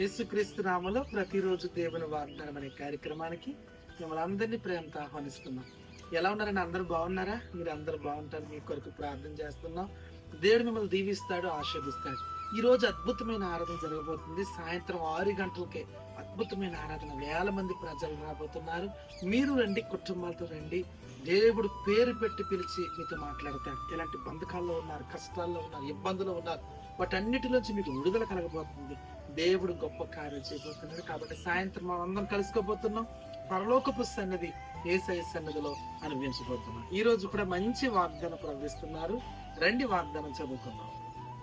యేసుక్రీస్తు నామలో ప్రతిరోజు దేవుని వాగ్దానం అనే కార్యక్రమానికి మిమ్మల్ని అందరినీ ప్రేమతో ఆహ్వానిస్తున్నాం. ఎలా ఉన్నారని అందరూ బాగున్నారా? మీరు అందరూ బాగుంటారు మీ కొరకు ప్రార్థన చేస్తున్నాం. దేవుడు మిమ్మల్ని దీవిస్తాడు ఆశీర్దిస్తాడు ఈ రోజు అద్భుతమైన ఆరాధన జరగబోతుంది. సాయంత్రం ఆరు గంటలకే అద్భుతమైన ఆరాధన. వేల మంది ప్రజలు రాబోతున్నారు. మీరు రండి కుటుంబాలతో రండి. దేవుడు పేరు పెట్టి పిలిచి మీతో మాట్లాడతాడు. ఇలాంటి బంధకాల్లో ఉన్నారు కష్టాల్లో ఉన్నారు ఇబ్బందులు ఉన్నారు. వాటన్నిటిలోంచి మీకు విడుదల కలగబోతుంది. దేవుడు గొప్ప కార్యం చేయబోతున్నాడు కాబట్టి సాయంత్రం మనం అందరం కలుసుకోబోతున్నాం. పరలోకపు సన్నది ఏసఐ సన్నదిలో అనుభవించబోతున్నాం. ఈ రోజు కూడా మంచి వాగ్దానం ప్రవహిస్తున్నారు రండి వాగ్దానం చదువుకుందాం.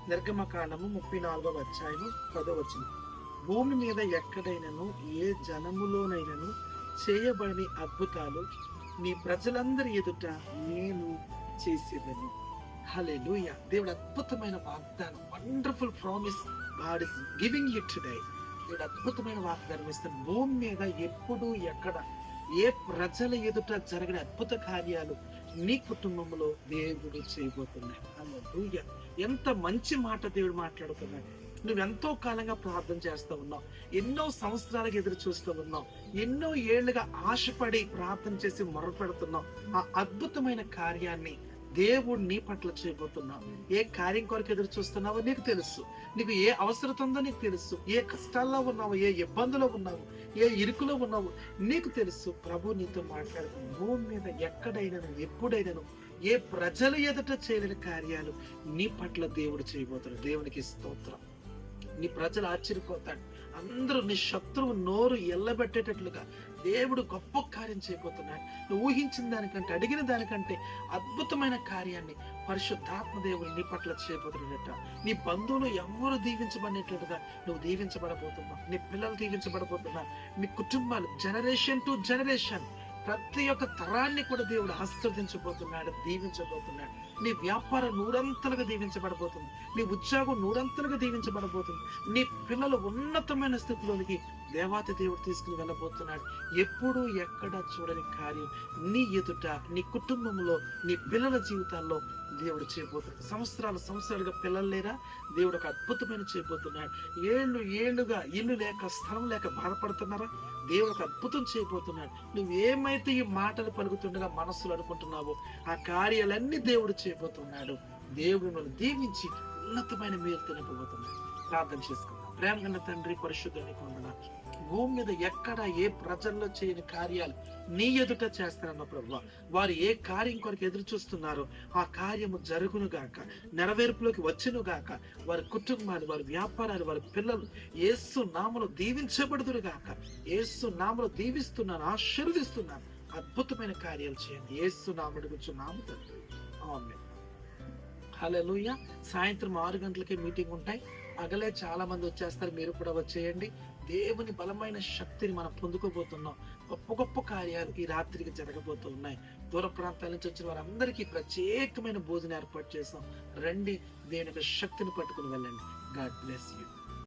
నిర్గమకాండము ముప్పై నాలుగవ అధ్యాయము పదో వచ్చింది భూమి మీద ఎక్కడైనను ఏ జనములోనైనను చేయబడని అద్భుతాలు నీ ప్రజలందరి ఎదుట నేను చేసేదను. హల్లెలూయా. దేవుడు అద్భుతమైన వాగ్దానం wonderful promise God is giving it today దేవుడు అద్భుతమైన వాగ్దానం ఇస్తాడు. భూమి మీద ఎప్పుడు ఎక్కడ ఏ ప్రజల ఎదుట జరిగిన అద్భుత కార్యాలు నీ కుటుంబంలో దేవుడు చేయబోతున్నాడు. హల్లెలూయా. ఎంత మంచి మాట దేవుడు మాట్లాడుతున్నాడు. నువ్వెంతో కాలంగా ప్రార్థన చేస్తూ ఉన్నావు. ఎన్నో సంవత్సరాలకు ఎదురు చూస్తూ ఉన్నావు. ఎన్నో ఏళ్ళుగా ఆశపడి ప్రార్థన చేసి మొరపెడుతున్నావు. ఆ అద్భుతమైన కార్యాన్ని దేవుడు నీ పట్ల చేయబోతున్నావు. ఏ కార్యం కొరకు ఎదురు చూస్తున్నావో నీకు తెలుసు. నీకు ఏ అవసరత ఉందో నీకు తెలుసు. ఏ కష్టాల్లో ఉన్నావు ఏ ఇబ్బందులో ఉన్నావు ఏ ఇరుకులో ఉన్నావు నీకు తెలుసు. ప్రభు నీతో మాట్లాడుతున్నావు భూమి మీద ఎక్కడైనాను ఎప్పుడైనాను ఏ ప్రజల ఎదుట చేయలేని కార్యాలు నీ పట్ల దేవుడు చేయబోతున్నాడు. దేవునికి స్తోత్రం. నీ ప్రజలు ఆశ్చర్యపోతాడు అందరూ నీ శత్రువు నోరు ఎల్లబెట్టేటట్లుగా దేవుడు గొప్ప కార్యం చేయబోతున్నాడు. నువ్వు ఊహించిన దానికంటే అడిగిన దానికంటే అద్భుతమైన కార్యాన్ని పరిశుద్ధాత్మ దేవుడు నీ పట్ల చేయబోతున్నట్ట నీ బంధువులు ఎవరు దీవించబడినట్లుగా నువ్వు దీవించబడబోతున్నావు. నీ పిల్లలు దీవించబడబోతున్నారు నీ కుటుంబాలు జనరేషన్ టు జనరేషన్ ప్రతి ఒక్క తరాన్ని కూడా దేవుడు ఆశీర్వదించబోతున్నాడు దీవించబోతున్నాడు. నీ వ్యాపారం నూరంతలుగా దీవించబడబోతుంది. నీ ఉద్యోగం నూరంతలుగా దీవించబడబోతుంది. నీ పిల్లలు ఉన్నతమైన స్థితిలోనికి దేవాతి దేవుడు తీసుకుని వెళ్ళబోతున్నాడు. ఎప్పుడు ఎక్కడ చూడని కార్యం నీ ఎదుట నీ కుటుంబంలో నీ పిల్లల జీవితాల్లో దేవుడు చేయబోతున్నాడు. సంవత్సరాలు సంవత్సరాలుగా పిల్లలు లేరా? దేవుడు ఒక అద్భుతమైన చేయబోతున్నాడు. ఏళ్ళు ఏళ్ళుగా ఇల్లు లేక స్థలం లేక బాధపడుతున్నారా? దేవుడు ఒక అద్భుతం చేయబోతున్నాడు. నువ్వు ఏమైతే ఈ మాటలు పలుకుతుండగా మనస్సులు అనుకుంటున్నావో ఆ కార్యాలన్నీ దేవుడు చేయబోతున్నాడు. దేవుడు నన్ను దీవించి ఉన్నతమైన మేలు తినబోతున్నాడు ప్రార్థన చేసుకుందాం. ప్రేమ కన్న తండ్రి పరిశుద్ధాన్ని పొందన భూమి మీద ఎక్కడ ఏ ప్రజల్లో చేయని కార్యాలు నీ ఎదుట చేస్తారన్న ప్రభు. వారు ఏ కార్యం కొరకు ఎదురు చూస్తున్నారో ఆ కార్యము జరుగును గాక నెరవేర్పులోకి వచ్చును గాక వారి కుటుంబాలు వారి వ్యాపారాలు వారి పిల్లలు ఏసు నామలు దీవించబడుదురు గాక. ఏసు నామలు దీవిస్తున్నాను ఆశీర్వదిస్తున్నాను. అద్భుతమైన కార్యాలు చేయండి. ఏసు నాముడు గురించి నాము తండ్రి. ఆమేన్. హల్లెలూయా. సాయంత్రం ఆరు గంటలకే మీటింగ్ ఉంటాయి అగలే చాలా మంది వచ్చేస్తారు. మీరు కూడా వచ్చేయండి. దేవుని బలమైన శక్తిని మనం పొందుకోబోతున్నాం. గొప్ప గొప్ప కార్యాలు ఈ రాత్రికి జరగబోతూ ఉన్నాయి. దూర ప్రాంతాల నుంచి వచ్చిన వారందరికీ ప్రత్యేకమైన భోజనం ఏర్పాటు చేస్తాం. రండి దేవుని యొక్క శక్తిని పట్టుకుని వెళ్ళండి. God bless you